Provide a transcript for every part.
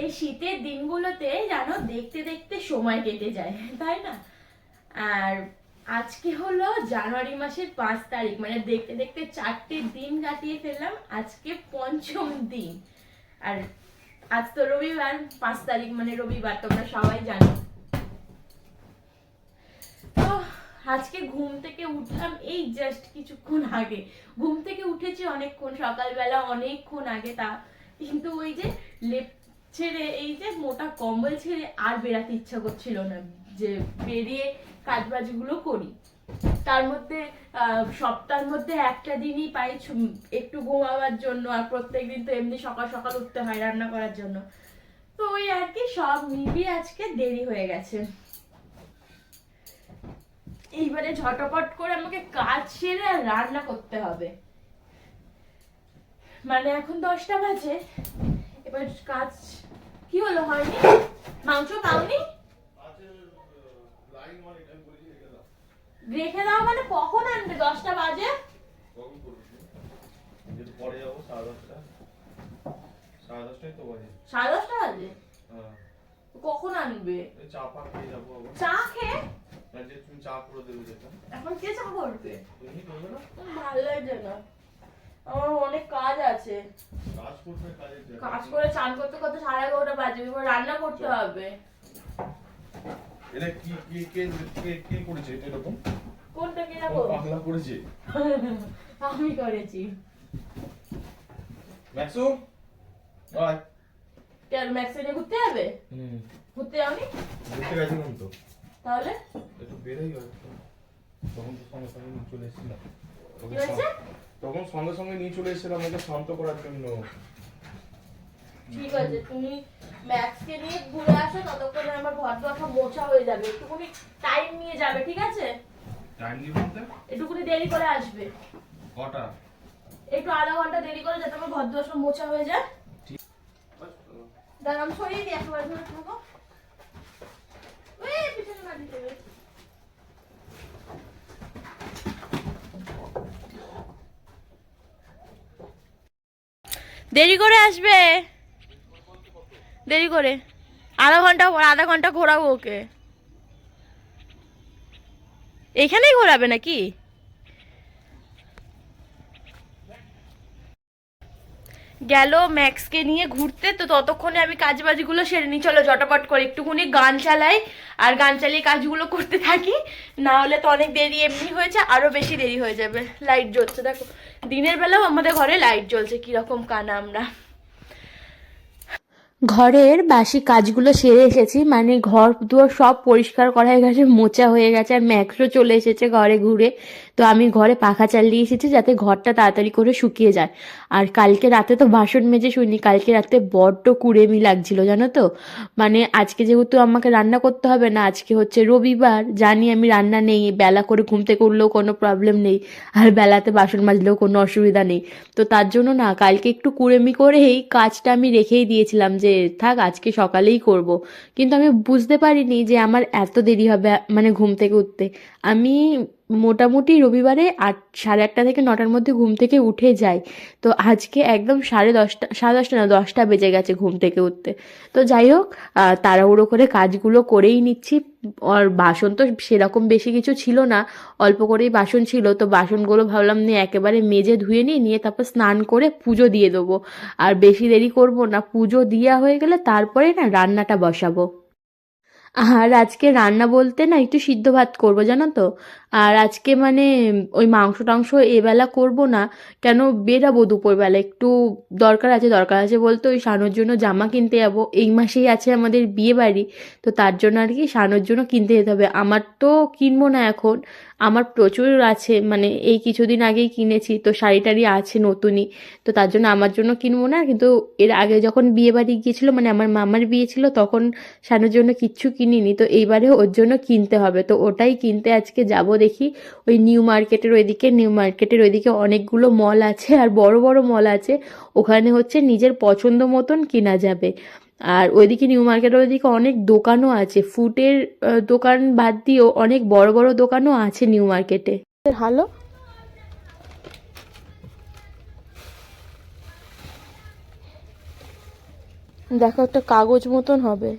এই শীতের দিনগুলোতে যেন দেখতে দেখতে সময় কেটে যায়, তাই না? আর আজকে হলো জানুয়ারি মাসের পাঁচ তারিখ মানে দেখতে দেখতে চারটে দিন কাটিয়ে ফেললাম, আজকে পঞ্চম দিন। আর আজ তো রবিবার, পাঁচ তারিখ মানে রবিবার, তোমরা সবাই জানো। তো আজকে ঘুম থেকে উঠলাম, এই জাস্ট কিছুক্ষণ আগে। ঘুম থেকে উঠেছি অনেকক্ষণ, সকালবেলা অনেকক্ষণ আগে তা, কিন্তু ওই যে লেপ ছেড়ে, এই যে মোটা কম্বল ছেড়ে আর বেরাতে ইচ্ছা করছিল না যে বেরিয়ে কাজবাজগুলো করি। তার মধ্যে সপ্তাহের মধ্যে একটা দিনই পাই একটু ঘুমাবার জন্য আর প্রত্যেকদিন তো এমনি সকাল সকাল উঠতে হয় রান্না করার জন্য। তো ওই আর কি সব মিলিয়ে আজকে দেরি হয়ে গেছে। এইবারে ঝটপট করে আমাকে কাজ সেরে আর রান্না করতে হবে। মানে এখন দশটা বাজে, এবার কাজ কি হলো হয়নি? মাংস পাওনি? রেখে দাও মানে কখন আনবে? দশটা বাজে? পরে যাব সাড়ে দশটা সাড়ে তো বাজে? সাড়ে দশটা বাজে কখন আনবে? চা পা খেয়ে? যাব চা খেয়ে তুমি চা করে দেবে যেটা এখন কে চা করবে? তুমি করবে না ভালো লাগছে না। আমার অনেক কাজ আছে। কাজ করে চান করতে করতে সাড়ে এগারোটা বাজে এবার রান্না করতে হবে। এটা কি কে কে কে কে করেছে এটা এরকম? কোনটা ও কেনাবো পাগলা করেছে? আমি করেছি। ম্যাক্সু আয়। কেন ম্যাক্সিনে ঘুরতে যাবে? হুম। ঘুরতে যাওনি? ঘুরতে গেছিলাম তো। তাহলে? একটু বেরোই হয় তখন তো সঙ্গে সঙ্গে চলে এসেছিলাম। কি হয়েছে? তখন সঙ্গে সঙ্গে নিয়ে চলে এসেছিলাম ওকে শান্ত করার জন্য। ঠিক আছে তুমি ম্যাক্সকে নিয়ে ঘুরে আসো ততক্ষণে আমার ঘর দরটা মোছা হয়ে যাবে। একটুখানি টাইম নিয়ে যাবে ঠিক আছে? টাইম দিয়ে বলতে? একটুখানি দেরি করে আসবে। কটা? একটু আধা ঘণ্টা দেরি করে যাতে আমার ঘর সব মোছা হয়ে যায়। দাঁড়া আমি সরিয়ে দিই একেবারে ধরে থাকো ওই পিছনে মাটি দেবে দেরি করে আসবে? দেরি করে। আধা ঘণ্টা আধা ঘণ্টা ঘোরাবো ওকে। এখানেই ঘোরাবে নাকি? গেল ম্যাক্সকে নিয়ে ঘুরতে, তো ততক্ষণে আমি কাজ বাজগুলো সেরে নিই। চলো জটাপট করে একটুখানি গান চালাই, আর গান চালিয়ে কাজগুলো করতে থাকি। না হলে তো অনেক দেরি এমনি হয়েছে আরও বেশি দেরি হয়ে যাবে। লাইট জ্বলছে, দেখো। দিনের বেলাও আমাদের ঘরে লাইট জ্বলছে, কীরকম কানা আমরা। ঘরের বাসি কাজগুলো সেরে এসেছি মানে ঘর দুয়ার সব পরিষ্কার করা হয়ে গেছে, মোচা হয়ে গেছে, আর ম্যাক্সও চলে এসেছে ঘরে ঘুরে। তো আমি ঘরে পাখা চালিয়ে এসেছি যাতে ঘরটা তাড়াতাড়ি করে শুকিয়ে যায়। আর কালকে রাতে তো বাসন মেজে শুনি কালকে রাতে বড্ড কুড়েমি লাগছিল, জানো তো? মানে আজকে যেহেতু আমাকে রান্না করতে হবে না, আজকে হচ্ছে রবিবার, জানি আমি রান্না নেই, বেলা করে ঘুম থেকে উঠলেও কোনো প্রবলেম নেই, আর বেলাতে বাসন মাজলেও কোনো অসুবিধা নেই। তো তার জন্য না, কালকে একটু কুড়েমি করেই কাজটা আমি রেখেই দিয়েছিলাম যে থাক, আজকে সকালেই করব। কিন্তু আমি বুঝতে পারিনি যে আমার এত দেরি হবে মানে ঘুম থেকে উঠতে। আমি মোটামুটি রবিবারে আট, সাড়ে আটটা থেকে নটার মধ্যে ঘুম থেকে উঠে যাই। তো আজকে একদম সাড়ে দশটা সাড়ে দশটা না, দশটা বেজে গেছে ঘুম থেকে উঠতে। তো যাই হোক তাড়াহুড়ো করে কাজগুলো করেই নিচ্ছি। আর বাসন তো সেরকম বেশি কিছু ছিল না, অল্প করেই বাসন ছিল। তো বাসনগুলো ভাবলাম নিয়ে একেবারে মেজে ধুয়ে নিই, নিয়ে তারপর স্নান করে পুজো দিয়ে দেবো। আর বেশি দেরি করব না, পুজো দেওয়া হয়ে গেলে তারপরে না রান্নাটা বসাবো। আর আজকে রান্না বলতে না একটু সিদ্ধ ভাত করব, জানো তো। আর আজকে মানে ওই মাংস টাংস এবেলা করব না, কেন বেরাবো দুপুরবেলা, একটু দরকার আছে দরকার আছে বলতে ওই সানোর জন্য জামা কিনতে যাব। এই মাসেই আছে আমাদের বিয়ে বাড়ি তো তার জন্য আর কি সানোর জন্য কিনতে যেতে হবে। আমার তো কিনবো না এখন আমার প্রচুর আছে মানে এই কিছুদিন আগেই কিনেছি, তো শাড়ি টাড়ি আছে নতুনই, তো তার জন্য আমার জন্য কিনবো না, কিন্তু এর আগে যখন বিয়ে বাড়ি গিয়েছিল মানে আমার মামার বিয়ে ছিল, তখন শানোর জন্য কিচ্ছু কিনিনি, তো এইবারে ওর জন্য কিনতে হবে, তো ওটাই কিনতে আজকে যাব দেখি, ওই নিউ মার্কেটের ওইদিকে, নিউ মার্কেটের ওইদিকে অনেকগুলো মল আছে, আর বড় বড় মল আছে, ওখানে হচ্ছে নিজের পছন্দ মতন কেনা যাবে আর ওইদিকে নিউ মার্কেটের ওইদিকে অনেক দোকানও আছে। ফুটের দোকান বাদ দিয়েও অনেক বড় বড় দোকানও আছে নিউ মার্কেটে হ্যালো দেখো একটা কাগজ মতন হবে।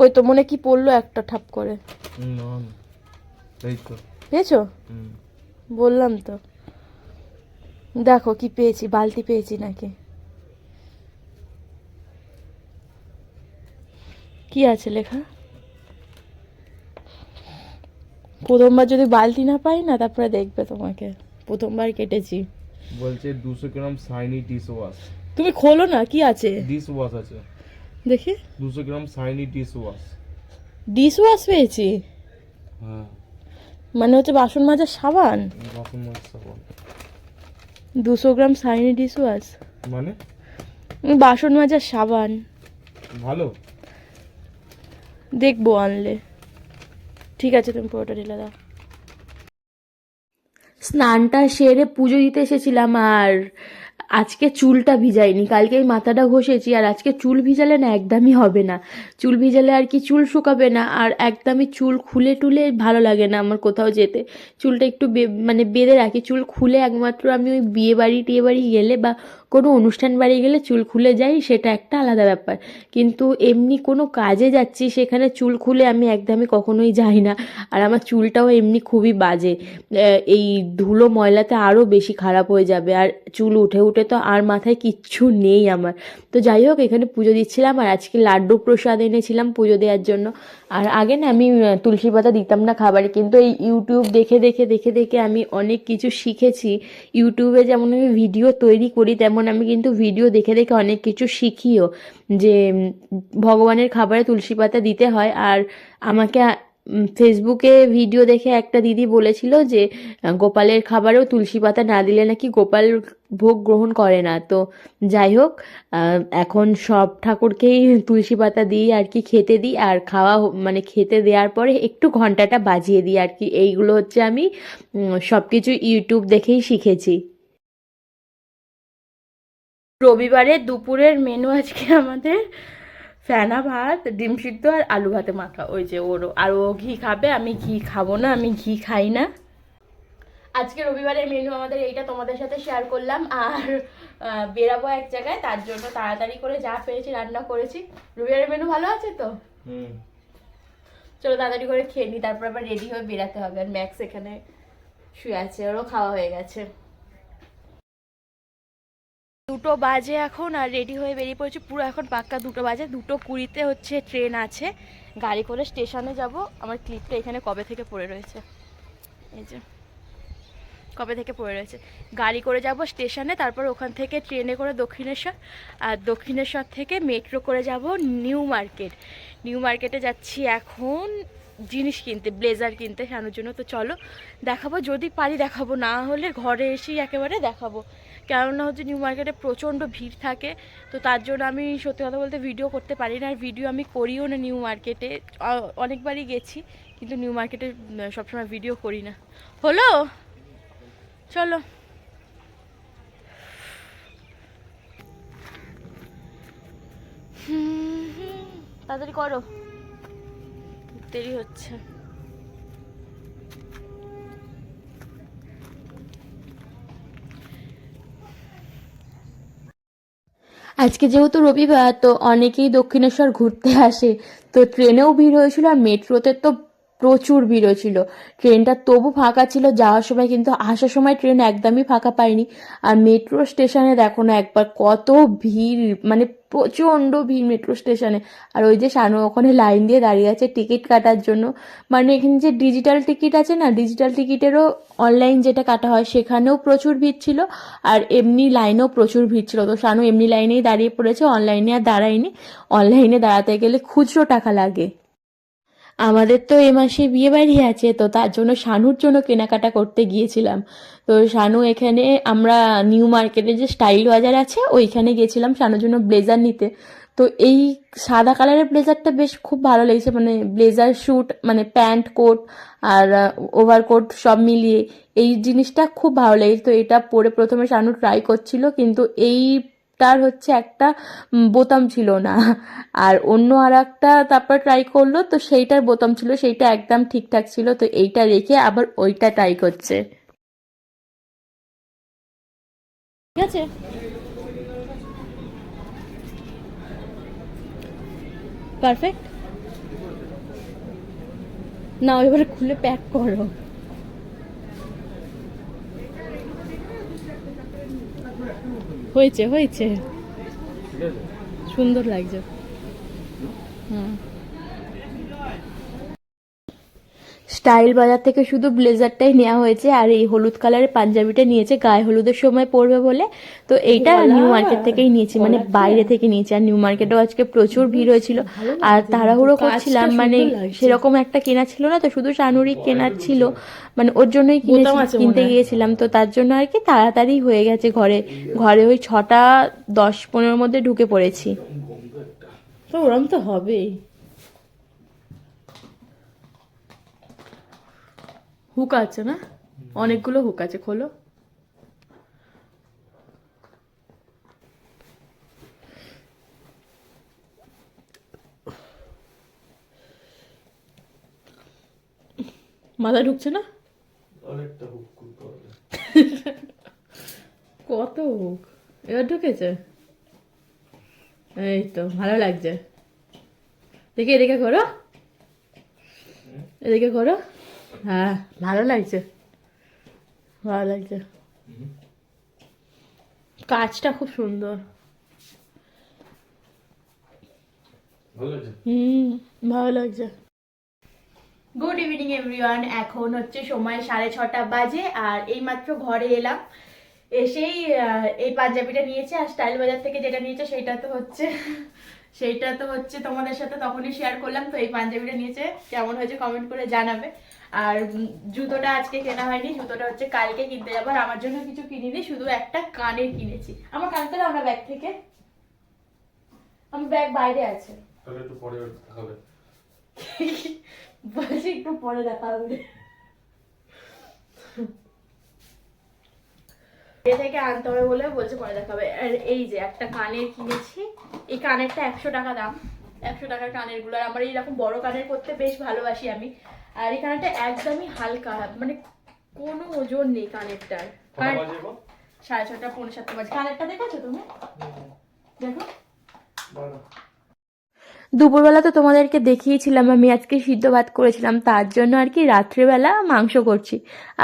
ওই তো মনে কি পড়ল একটা ঠাপ করে। পেয়েছ? বললাম তো। দেখো কি পেয়েছি বালতি পেয়েছি নাকি। কি আছে লেখা? প্রথমবার যদি বালতি না পাই না তারপরে দেখবে তোমাকে। প্রথমবার কেটেছি। বলছে দুশো গ্রাম সাইনি ডিশ ওয়াশ। তুমি খোলো না কি আছে? ডিশ ওয়াশ আছে। দেখি। দুশো gram shiny dish wash. Dish wash পেয়েছি? হ্যাঁ। মানে হচ্ছে বাসন মাজার সাবান? বাসন মাছ সাবান। দুশো গ্রাম সাইনি ডিশ ওয়াশ। মানে? বাসন মাজার সাবান। ভালো? দেখব আনলে। ঠিক আছে, তুমি পুরোটা ঢেলে দাও। স্নানটা সেরে পুজো দিতে এসেছিলাম আর আজকে চুলটা ভিজাইনি। এই মাথাটা ঘষেছি আর আজকে চুল ভিজালে না একদমই হবে না। চুল ভিজালে আর কি চুল শুকাবে না আর একদমই চুল খুলে টুলে ভালো লাগে না আমার কোথাও যেতে। চুলটা একটু মানে বেঁধে রাখি। চুল খুলে একমাত্র আমি ওই বিয়ে বাড়ি টিয়ে বাড়ি গেলে বা কোনো অনুষ্ঠান বাড়ি গেলে চুল খুলে যাই, সেটা একটা আলাদা ব্যাপার। কিন্তু এমনি কোনো কাজে যাচ্ছি, সেখানে চুল খুলে আমি একদমই কখনোই যাই না। আর আমার চুলটাও এমনি খুবই বাজে। এই ধুলো ময়লাতে আরও বেশি খারাপ হয়ে যাবে। আর চুল উঠে উঠে তো আর মাথায় কিচ্ছু নেই আমার। তো যাই হোক, এখানে পুজো দিচ্ছিলাম আর আজকে লাড্ডু প্রসাদ এনেছিলাম পুজো দেওয়ার জন্য। আর আগে না আমি তুলসী পাতা দিতাম না খাবারে, কিন্তু এই ইউটিউব দেখে দেখে দেখে দেখে আমি অনেক কিছু শিখেছি। ইউটিউবে যেমন আমি ভিডিও তৈরি করি, তেমন আমি কিন্তু ভিডিও দেখে দেখে অনেক কিছু শিখিও। যে ভগবানের খাবারে তুলসী পাতা দিতে হয়, আর আমাকে ফেসবুকে ভিডিও দেখে একটা দিদি বলেছিল যে গোপালের খাবারেও তুলসী পাতা না দিলে নাকি গোপাল ভোগ গ্রহণ করে না। তো যাই হোক এখন সব ঠাকুরকেই তুলসী পাতা দিই আর কি, খেতে দিই। আর খাওয়া মানে খেতে দেওয়ার পরে একটু ঘন্টাটা বাজিয়ে দিই আর কি। এইগুলো হচ্ছে আমি সব কিছু ইউটিউব দেখেই শিখেছি। রবিবারে দুপুরের মেনু আজকে আমাদের ফেনা ভাত ডিম সিদ্ধ আর আলু ভাতে মাখা। ওই যে ওরও আর ও ঘি খাবে আমি ঘি খাব না আমি ঘি খাই না। আজকে রবিবারের মেনু আমাদের এইটা তোমাদের সাথে শেয়ার করলাম আর বেরাবো এক জায়গায় তার জন্য তাড়াতাড়ি করে যা পেরেছি রান্না করেছি। রবিবারের মেনু ভালো আছে তো? হুম। চলো তাড়াতাড়ি করে খেয়ে নিই তারপর আবার রেডি হয়ে বেরাতে হবে আর ম্যাক্স এখানে শুয়ে আছে ওরও খাওয়া হয়ে গেছে। দুটো বাজে এখন আর রেডি হয়ে বেরিয়ে পড়েছি। পুরো এখন পাক্কা দুটো বাজে। দুটো কুড়িতে হচ্ছে ট্রেন আছে। গাড়ি করে স্টেশনে যাব। আমার ক্লিপটা এখানে কবে থেকে পড়ে রয়েছে? এই যে, কবে থেকে পড়ে রয়েছে? গাড়ি করে যাব স্টেশনে তারপর ওখান থেকে ট্রেনে করে দক্ষিণেশ্বর। আর দক্ষিণেশ্বর থেকে মেট্রো করে যাব নিউ মার্কেট নিউ মার্কেটে যাচ্ছি এখন জিনিস কিনতে ব্লেজার কিনতে। সানোর জন্য তো চলো, দেখাবো। যদি পারি দেখাবো। না হলে ঘরে এসেই একেবারে দেখাবো। কেননা হচ্ছে নিউ মার্কেটে প্রচণ্ড ভিড় থাকে, তো তার জন্য আমি সত্যি কথা বলতে ভিডিও করতে পারি না, আর ভিডিও আমি করিও না নিউ মার্কেটে অনেকবারই গেছি, কিন্তু নিউ মার্কেটে সবসময় ভিডিও করি না। হলো? চলো। তাড়াতাড়ি করো। দেরি হচ্ছে। আজকে যেহেতু রবিবার, তো অনেকেই দক্ষিণেশ্বর ঘুরতে আসে। তো ট্রেনেও ভিড় হয়েছিল আর মেট্রোতে তো প্রচুর ভিড় ছিল ট্রেনটা তবু ফাঁকা ছিল, যাওয়ার সময় কিন্তু আসার সময় ট্রেন একদমই ফাঁকা পায়নি। আর মেট্রো স্টেশনে দেখো না একবার কত ভিড় মানে প্রচণ্ড ভিড় মেট্রো স্টেশনে। আর ওই যে শানু ওখানে লাইন দিয়ে দাঁড়িয়ে আছে টিকিট কাটার জন্য। মানে এখানে যে ডিজিটাল টিকিট আছে না, ডিজিটাল টিকিটেরও অনলাইন যেটা কাটা হয়, সেখানেও প্রচুর ভিড় ছিল। আর এমনি লাইনেও প্রচুর ভিড় ছিল। তো শানু এমনি লাইনেই দাঁড়িয়ে পড়েছে, অনলাইনে আর দাঁড়ায়নি। অনলাইনে দাঁড়াতে গেলে খুচরো টাকা লাগে। আমাদের তো এ মাসে বিয়ে বাড়ি আছে, তো তার জন্য শানুর জন্য কেনাকাটা করতে গিয়েছিলাম। তো শানু এখানে আমরা নিউ মার্কেটে যে স্টাইল বাজার আছে, ওইখানে গেছিলাম শানুর জন্য ব্লেজার নিতে। তো এই সাদা কালারের ব্লেজারটা বেশ খুব ভালো লেগেছে মানে ব্লেজার শ্যুট মানে প্যান্ট কোট আর ওভারকোট সব মিলিয়ে এই জিনিসটা খুব ভালো লেগেছে। তো এটা পরে প্রথমে শানু ট্রাই করছিল, কিন্তু তার হচ্ছে একটা বোতাম ছিল না। আর অন্য আর একটা তারপর ট্রাই করল, তো সেইটার বোতাম ছিল, সেইটা একদম ঠিকঠাক ছিল, তো এইটা রেখে আবার ওইটা ট্রাই করছে। ঠিক আছে? পারফেক্ট না এবারে খুলে প্যাক করো। হয়েছে হয়েছে। সুন্দর লাগছে। হুম। স্টাইল বাজার থেকে শুধু ব্লেজারটাই নেওয়া হয়েছে আর এই হলুদ কালারের পাঞ্জাবিটা নিয়েছে গায়ে হলুদের সময় পরবে বলে। তো এইটা নিউ মার্কেট থেকেই নিয়েছি মানে বাইরে থেকে নিয়েছি আর নিউ মার্কেটেও আজকে প্রচুর ভিড় হয়েছিল। আর তাড়াহুড়ো করছিলাম মানে সেরকম একটা কেনা ছিল না তো শুধু শানুরি কেনার ছিল। মানে ওর জন্যই কিনেছি কিনতে গিয়েছিলাম তো তার জন্য আর কি তাড়াতাড়ি হয়ে গেছে ঘরে। ঘরে ওই ছটা দশ পনেরোর মধ্যে ঢুকে পড়েছি। তো ওরম তো হবেই। হুক আছে না? অনেকগুলো হুক আছে খোলো। মাথা ঢুকছে না? কত হুক? এবার ঢুকেছে? এই তো ভালো লাগছে। দেখি এদিকে করো। এদিকে করো। হ্যাঁ ভালো লাগছে। ভালো লাগছে। কাজটা খুব সুন্দর। ভালো হুম ভালো লাগছে। গুড ইভিনিং এভরিওয়ান এখন হচ্ছে সময় সাড়ে ছটা বাজে আর এইমাত্র ঘরে এলাম। এসেই আহ, এই পাঞ্জাবিটা নিয়েছে আর স্টাইল বাজার থেকে যেটা নিয়েছে সেটা তো হচ্ছে সেইটা তো হচ্ছে তোমাদের সাথে তখনই শেয়ার করলাম। তো এই পাঞ্জাবিটা নিয়েছে। কেমন হয়েছে কমেন্ট করে জানাবে। আর জুতোটা আজকে কেনা হয়নি জুতোটা হচ্ছে কালকে কিনতে যাব আর আমার জন্য কিছু কিনিনি শুধু একটা কানের কিনেছি। আমার দাও না ব্যাগ থেকে আমার ব্যাগ বাইরে আছে। তাহলে একটু পরে দেখাবে বলছি একটু পরে দেখা হবে। এ থেকে আনতে হবে বলে বলছে পরে দেখাবে আর এই যে একটা কানের কিনেছি এই কানেরটা একশো টাকা দাম একশো টাকার কানেরগুলো আর আমার এইরকম বড় কানের করতে বেশ ভালোবাসি আমি। আর এই কানেরটা একদমই হালকা মানে কোনো ওজন নেই কানেরটার। সাড়ে ছটা পৌনে সাতটা বাজে। কানেরটা দেখেছ তুমি? দেখো। দুপুরবেলা তো তোমাদেরকে দেখিয়েছিলাম, আমি আজকে সিদ্ধ ভাত করেছিলাম, তার জন্য আর কি রাত্রেবেলা মাংস করছি।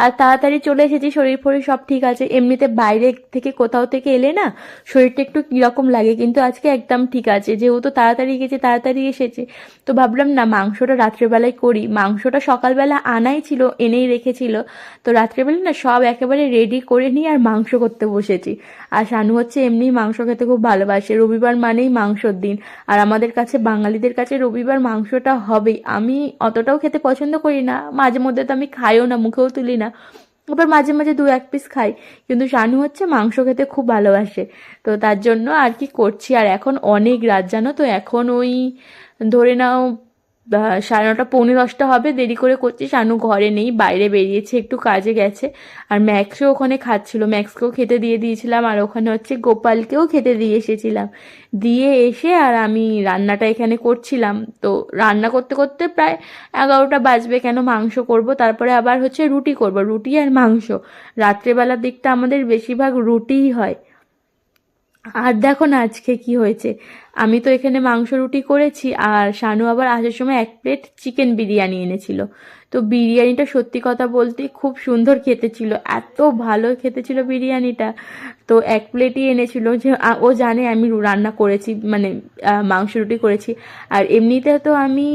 আর তাড়াতাড়ি চলে এসেছি, শরীর ফরীর সব ঠিক আছে। এমনিতে বাইরে থেকে কোথাও থেকে এলে না, শরীরটা একটু কীরকম লাগে, কিন্তু আজকে একদম ঠিক আছে। যেহেতু তাড়াতাড়ি গেছে, তাড়াতাড়ি এসেছে, তো ভাবলাম না, মাংসটা রাত্রেবেলায় করি। মাংসটা সকালবেলা আনাই ছিল, এনেই রেখেছিল, তো রাত্রেবেলা না সব একেবারে রেডি করে নিয়ে আর মাংস করতে বসেছি। আর শানু হচ্ছে এমনি মাংস খেতে খুব ভালোবাসে। রবিবার মানেই মাংসর দিন। আর আমাদের কাছে বাঙালিদের কাছে রবিবার মাংসটা হবেই। আমি অতটাও খেতে পছন্দ করি না। মাঝে মধ্যে তো আমি খাইও না, মুখেও তুলি না। আবার মাঝে মাঝে দু এক পিস খাই। কিন্তু শানু হচ্ছে মাংস খেতে খুব ভালোবাসে। তো তার জন্য আর কি করছি। আর এখন অনেক রাত, জানো তো? এখন ওই ধরে নাও সাড়ে নটা, পৌনে দশটা হবে, দেরি করে করছি। শানু ঘরে নেই, বাইরে বেরিয়েছে, একটু কাজে গেছে। আর ম্যাক্সও ওখানে খাচ্ছিল। ম্যাক্সকেও খেতে দিয়ে দিয়েছিলাম, আর ওখানে হচ্ছে গোপালকেও খেতে দিয়ে এসেছিলাম। দিয়ে এসে আর আমি রান্নাটা এখানে করছিলাম। তো রান্না করতে করতে প্রায় এগারোটা বাজবে, কেন মাংস করব? তারপরে আবার হচ্ছে রুটি করব, রুটি আর মাংস। রাত্রেবেলার দিকটা আমাদের বেশিরভাগ রুটিই হয়। আর দেখো না আজকে কি হয়েছে। আমি তো এখানে মাংস রুটি করেছি আর শানু আবার আসার সময় এক প্লেট চিকেন বিরিয়ানি এনেছিল। তো বিরিয়ানিটা সত্যি কথা বলতে খুব সুন্দর খেতে ছিল, এত ভালো খেতে ছিল বিরিয়ানিটা। তো এক প্লেটই এনেছিল, যে ও জানে আমি রান্না করেছি মানে মাংস রুটি করেছি। আর এমনিতে তো আমি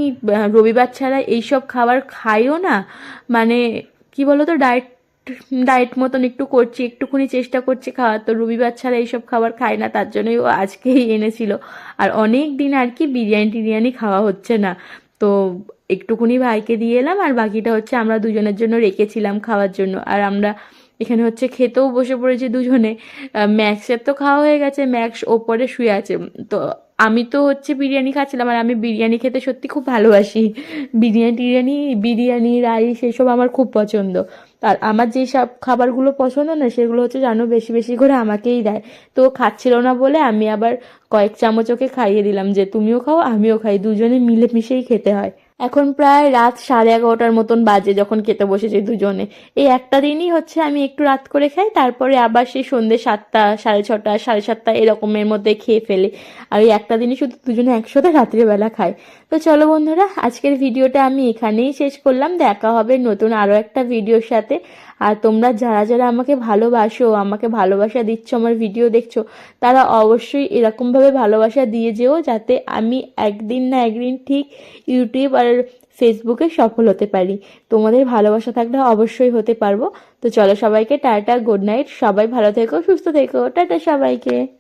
রবিবার ছাড়া এইসব খাবার খাইও না। মানে কি বলতো ডায়েট ডায়েট মতন একটু করছি, একটুখানি চেষ্টা করছি খাওয়ার। তো রবিবার ছাড়া এইসব খাবার খাই না, তার জন্যই ও আজকেই এনেছিল। আর অনেক দিন আর কি বিরিয়ানি টিরিয়ানি খাওয়া হচ্ছে না। তো একটুখানি ভাইকে দিয়ে এলাম, আর বাকিটা হচ্ছে আমরা দুজনের জন্য রেখেছিলাম খাওয়ার জন্য। আর আমরা এখানে হচ্ছে খেতেও বসে পড়েছি দুজনে। ম্যাক্সের তো খাওয়া হয়ে গেছে, ম্যাক্স ওপরে শুয়ে আছে। তো আমি তো হচ্ছে বিরিয়ানি খাচ্ছিলাম আর আমি বিরিয়ানি খেতে সত্যি খুব ভালোবাসি। বিরিয়ানি টিরিয়ানি, বিরিয়ানি, রাইস এসব আমার খুব পছন্দ। আর আমার যেই সব খাবারগুলো পছন্দ না, সেগুলো হচ্ছে জানো, বেশি বেশি করে আমাকেই দেয়। তো খাচ্ছিল না বলে আমি আবার কয়েক চামচ ওকে খাইয়ে দিলাম যে, তুমিও খাও, আমিও খাই। দুজনে মিলেমিশেই খেতে হয়। এখন প্রায় রাত সাড়ে এগারোটার মতন বাজে যখন খেতে বসেছি দুজনে। এই একটা দিনই হচ্ছে আমি একটু রাত করে খাই, তারপরে আবার সেই সন্ধ্যে সাতটা, সাড়ে ছটা, সাড়ে সাতটা এরকমের মধ্যে খেয়ে ফেলি। আর এই একটা দিনই শুধু দুজনে একসাথে রাত্রিবেলা খাই। তো চলো বন্ধুরা, আজকের ভিডিওটা আমি এখানেই শেষ করলাম। দেখা হবে নতুন আরও একটা ভিডিওর সাথে। আর তোমরা যারা যারা আমাকে ভালোবাসো, আমাকে ভালোবাসা দিচ্ছ, আমার ভিডিও দেখছ, তারা অবশ্যই এরকমভাবে ভালোবাসা দিয়ে যেও যাতে আমি একদিন না একদিন ঠিক ইউটিউব আর ফেসবুকে সফল হতে পারি। তোমাদের ভালোবাসা থাকলে অবশ্যই হতে পারব। তো চলো সবাইকে টাটা গুড নাইট সবাই ভালো থেকো, সুস্থ থেকো। টাটা সবাইকে।